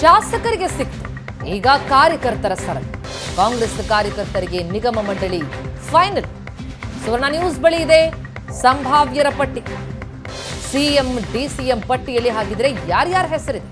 ಶಾಸಕರಿಗೆ ಸಿಕ್ತು. ಈಗ ಕಾರ್ಯಕರ್ತರ ಸರಣಿ ಕಾಂಗ್ರೆಸ್ ಕಾರ್ಯಕರ್ತರಿಗೆ ನಿಗಮ ಮಂಡಳಿ ಫೈನಲ್. ಸುವರ್ಣ ನ್ಯೂಸ್ ಬಳಿ ಇದೆ. ಸಂಭಾವ್ಯರ ಪಟ್ಟಿ. ಸಿಎಂ, ಡಿಸಿಎಂ ಪಟ್ಟಿಯಲ್ಲಿ ಹಾಗಿದ್ರೆ ಯಾರ್ಯಾರ ಹೆಸರಿದೆ?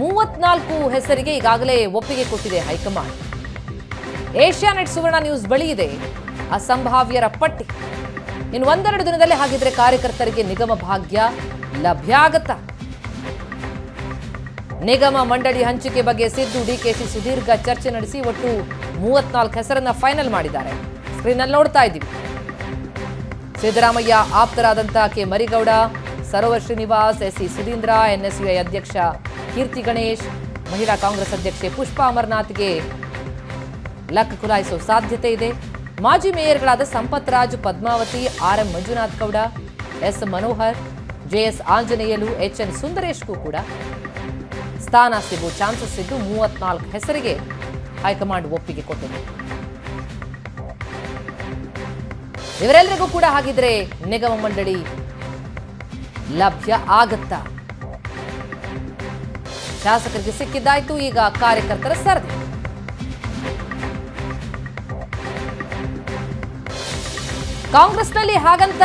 ಮೂವತ್ನಾಲ್ಕು ಹೆಸರಿಗೆ ಈಗಾಗಲೇ ಒಪ್ಪಿಗೆ ಕೊಟ್ಟಿದೆ ಹೈಕಮಾಂಡ್. ಏಷ್ಯಾನೆಟ್ ಸುವರ್ಣ ನ್ಯೂಸ್ ಬಳಿ ಇದೆ. ಅಸಂಭಾವ್ಯರ ಪಟ್ಟಿ. ಇನ್ನು ಒಂದೆರಡು ದಿನದಲ್ಲಿ ಹಾಗಿದ್ರೆ ಕಾರ್ಯಕರ್ತರಿಗೆ ನಿಗಮ ಭಾಗ್ಯ ಲಭ್ಯ ಆಗತ್ತಾ? ನಿಗಮ ಮಂಡಳಿ ಹಂಚಿಕೆ ಬಗ್ಗೆ ಸಿದ್ದು ಡಿಕೆಶಿ ಸುದೀರ್ಘ ಚರ್ಚೆ ನಡೆಸಿ ಒಟ್ಟು ಮೂವತ್ನಾಲ್ಕು ಹೆಸರನ್ನ ಫೈನಲ್ ಮಾಡಿದ್ದಾರೆ. ಸ್ಕ್ರೀನಲ್ಲಿ ನೋಡ್ತಾ ಇದ್ದೀವಿ. Siddaramaiah ಆಪ್ತರಾದಂತಹ K. Marigowda, Sarovar Srinivas S C Sudhindra, NSUI ಅಧ್ಯಕ್ಷ ಕೀರ್ತಿ ಗಣೇಶ್, ಮಹಿಳಾ ಕಾಂಗ್ರೆಸ್ ಅಧ್ಯಕ್ಷೆ ಪುಷ್ಪಾ ಅಮರನಾಥ್ಗೆ ಲಕ್ ಖುಲಾಯಿಸುವ ಸಾಧ್ಯತೆ ಇದೆ. ಮಾಜಿ ಮೇಯರ್ಗಳಾದ Sampath Raj, Padmavathi R M Manjunath Gowda, S. Manohar JS Anjaneyulu, H. N. ಸುಂದರೇಶ್ಗೂ ಕೂಡ ಸ್ಥಾನ ಸಿಗುವ ಚಾನ್ಸಸ್ ಇದ್ದು ಮೂವತ್ನಾಲ್ಕು ಹೆಸರಿಗೆ ಹೈಕಮಾಂಡ್ ಒಪ್ಪಿಗೆ ಕೊಟ್ಟಿದೆ. ಇವರೆಲ್ಲರಿಗೂ ಕೂಡ ಹಾಗಿದ್ರೆ ನಿಗಮ ಮಂಡಳಿ ಲಭ್ಯ ಆಗತ್ತಾ? ಶಾಸಕರಿಗೆ ಸಿಕ್ಕಿದ್ದಾಯ್ತು, ಈಗ ಕಾರ್ಯಕರ್ತರ ಸರದಿ. ಕಾಂಗ್ರೆಸ್ನಲ್ಲಿ ಹಾಗಂತ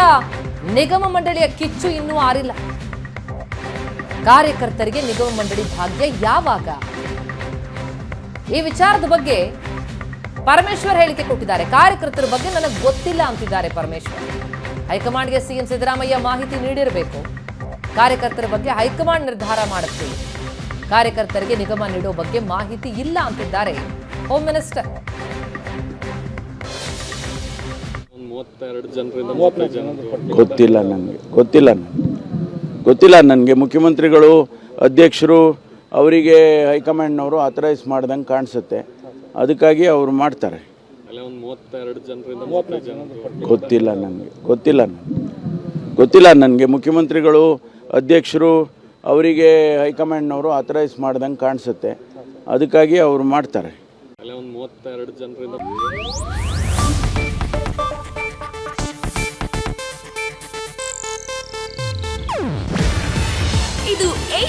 ನಿಗಮ ಮಂಡಳಿಯ ಕಿಚ್ಚು ಇನ್ನೂ ಆರಿಲ್ಲ. ಕಾರ್ಯಕರ್ತರಿಗೆ ನಿಗಮ ಮಂಡಳಿ ಭಾಗ್ಯ ಯಾವಾಗ? ಈ ವಿಚಾರದ ಬಗ್ಗೆ ಪರಮೇಶ್ವರ್ ಹೇಳಿಕೆ ಕೊಟ್ಟಿದ್ದಾರೆ. ಕಾರ್ಯಕರ್ತರ ಬಗ್ಗೆ ನನಗೆ ಗೊತ್ತಿಲ್ಲ ಅಂತಿದ್ದಾರೆ ಪರಮೇಶ್ವರ್. ಹೈಕಮಾಂಡ್ಗೆ ಸಿಎಂ ಸಿದ್ದರಾಮಯ್ಯ ಮಾಹಿತಿ ನೀಡಿರಬೇಕು. ಕಾರ್ಯಕರ್ತರ ಬಗ್ಗೆ ಹೈಕಮಾಂಡ್ ನಿರ್ಧಾರ ಮಾಡುತ್ತೆ. ಕಾರ್ಯಕರ್ತರಿಗೆ ನಿಗಮ ನೀಡೋ ಬಗ್ಗೆ ಮಾಹಿತಿ ಇಲ್ಲ ಅಂತಿದ್ದಾರೆ ಹೋಮ್ ಮಿನಿಸ್ಟರ್. ಗೊತ್ತಿಲ್ಲ ನನಗೆ. ಗೊತ್ತಿಲ್ಲ ನನಗೆ. ಗೊತ್ತಿಲ್ಲ ನನಗೆ ಮುಖ್ಯಮಂತ್ರಿಗಳು ಅಧ್ಯಕ್ಷರು ಅವರಿಗೆ ಹೈಕಮಾಂಡ್ನವರು ಆಥರೈಸ್ ಮಾಡ್ದಂಗೆ ಕಾಣಿಸುತ್ತೆ. ಅದಕ್ಕಾಗಿ ಅವರು ಮಾಡ್ತಾರೆ. ಅಲ್ಲೇ ಒಂದು ಮೂವತ್ತೆರಡು ಜನರಿಂದ ಗೊತ್ತಿಲ್ಲ ನನಗೆ ಗೊತ್ತಿಲ್ಲ ನನಗೆ. ಗೊತ್ತಿಲ್ಲ ನನಗೆ ಮುಖ್ಯಮಂತ್ರಿಗಳು ಅಧ್ಯಕ್ಷರು ಅವರಿಗೆ ಹೈಕಮಾಂಡ್ನವರು ಆಥರೈಸ್ ಮಾಡ್ದಂಗೆ ಕಾಣಿಸುತ್ತೆ. ಅದಕ್ಕಾಗಿ ಅವರು ಮಾಡ್ತಾರೆ.